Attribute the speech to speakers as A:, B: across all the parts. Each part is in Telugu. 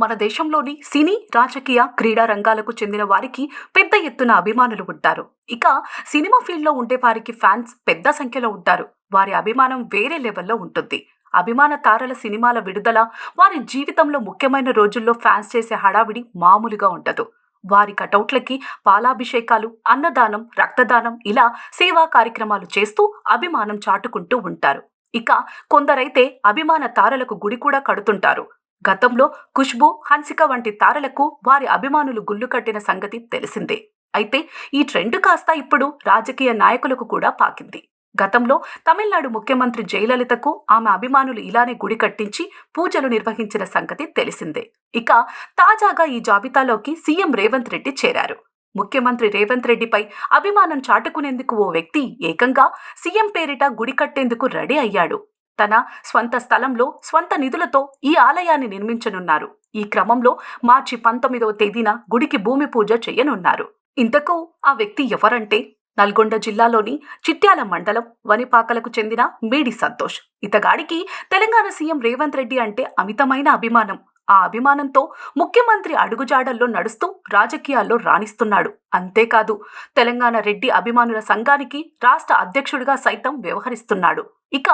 A: మన దేశంలోని సినీ రాజకీయ క్రీడా రంగాలకు చెందిన వారికి పెద్ద ఎత్తున అభిమానులు ఉంటారు. ఇక సినిమా ఫీల్డ్లో ఉండే వారికి ఫ్యాన్స్ పెద్ద సంఖ్యలో ఉంటారు. వారి అభిమానం వేరే లెవెల్లో ఉంటుంది. అభిమాన తారల సినిమాల విడుదల వారి జీవితంలో ముఖ్యమైన రోజుల్లో ఫ్యాన్స్ చేసే హడావిడి మామూలుగా ఉండదు. వారి కటౌట్లకి పాలాభిషేకాలు అన్నదానం రక్తదానం ఇలా సేవా కార్యక్రమాలు చేస్తూ అభిమానం చాటుకుంటూ ఉంటారు. ఇక కొందరైతే అభిమాన తారలకు గుడి కూడా కడుతుంటారు. గతంలో ఖుష్బు హన్సిక వంటి తారలకు వారి అభిమానులు గుళ్ళు కట్టిన సంగతి తెలిసిందే. అయితే ఈ ట్రెండ్ కాస్త ఇప్పుడు రాజకీయ నాయకులకు కూడా పాకింది. గతంలో తమిళనాడు ముఖ్యమంత్రి జయలలితకు ఆమె అభిమానులు ఇలానే గుడి కట్టించి పూజలు నిర్వహించిన సంగతి తెలిసిందే. ఇక తాజాగా ఈ జాబితాలోకి సీఎం రేవంత్ రెడ్డి చేరారు. ముఖ్యమంత్రి రేవంత్ రెడ్డిపై అభిమానం చాటుకునేందుకు ఓ వ్యక్తి ఏకంగా సీఎం పేరిట గుడి కట్టేందుకు రెడీ అయ్యాడు. తన స్వంత స్థలంలో స్వంత నిధులతో ఈ ఆలయాన్ని నిర్మించనున్నారు. ఈ క్రమంలో మార్చి పంతొమ్మిదవ తేదీన గుడికి భూమి పూజ చేయనున్నారు. ఇంతకు ఆ వ్యక్తి ఎవరంటే? నల్గొండ జిల్లాలోని చిట్యాల మండలం వనిపాకలకు చెందిన మేడి సంతోష్. ఇతగాడికి తెలంగాణ సీఎం రేవంత్ రెడ్డి అంటే అమితమైన అభిమానం. ఆ అభిమానంతో ముఖ్యమంత్రి అడుగుజాడల్లో నడుస్తూ రాజకీయాల్లో రాణిస్తున్నాడు. అంతేకాదు తెలంగాణ రెడ్డి అభిమానుల సంఘానికి రాష్ట్ర అధ్యక్షుడిగా సైతం వ్యవహరిస్తున్నాడు. ఇక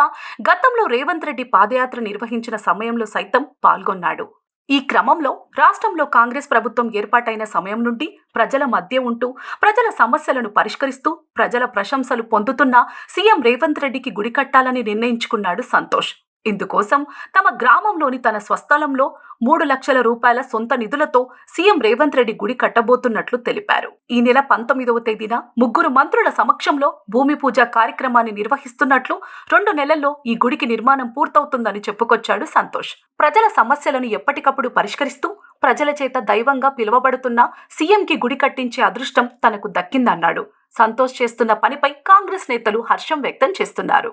A: గతంలో రేవంత్ రెడ్డి పాదయాత్ర నిర్వహించిన సమయంలో సైతం పాల్గొన్నాడు. ఈ క్రమంలో రాష్ట్రంలో కాంగ్రెస్ ప్రభుత్వం ఏర్పాటైన సమయం నుండి ప్రజల మధ్య ఉంటూ ప్రజల సమస్యలను పరిష్కరిస్తూ ప్రజల ప్రశంసలు పొందుతున్న సీఎం రేవంత్ రెడ్డికి గుడి కట్టాలని నిర్ణయించుకున్నాడు సంతోష్. ఇందుకోసం తమ గ్రామంలోని తన స్వస్థలంలో మూడు లక్షల రూపాయల సొంత నిధులతో సీఎం రేవంత్ రెడ్డి గుడి కట్టబోతున్నట్లు తెలిపారు. ఈ నెల పంతొమ్మిదవ తేదీన ముగ్గురు మంత్రుల సమక్షంలో భూమి పూజ కార్యక్రమాన్ని నిర్వహిస్తున్నట్లు రెండు నెలల్లో ఈ గుడికి నిర్మాణం పూర్తవుతుందని చెప్పుకొచ్చాడు సంతోష్. ప్రజల సమస్యలను ఎప్పటికప్పుడు పరిష్కరిస్తూ ప్రజల చేత దైవంగా పిలువబడుతున్న సీఎంకి గుడి కట్టించే అదృష్టం తనకు దక్కిందన్నాడు. సంతోష్ చేస్తున్న పనిపై కాంగ్రెస్ నేతలు హర్షం వ్యక్తం చేస్తున్నారు.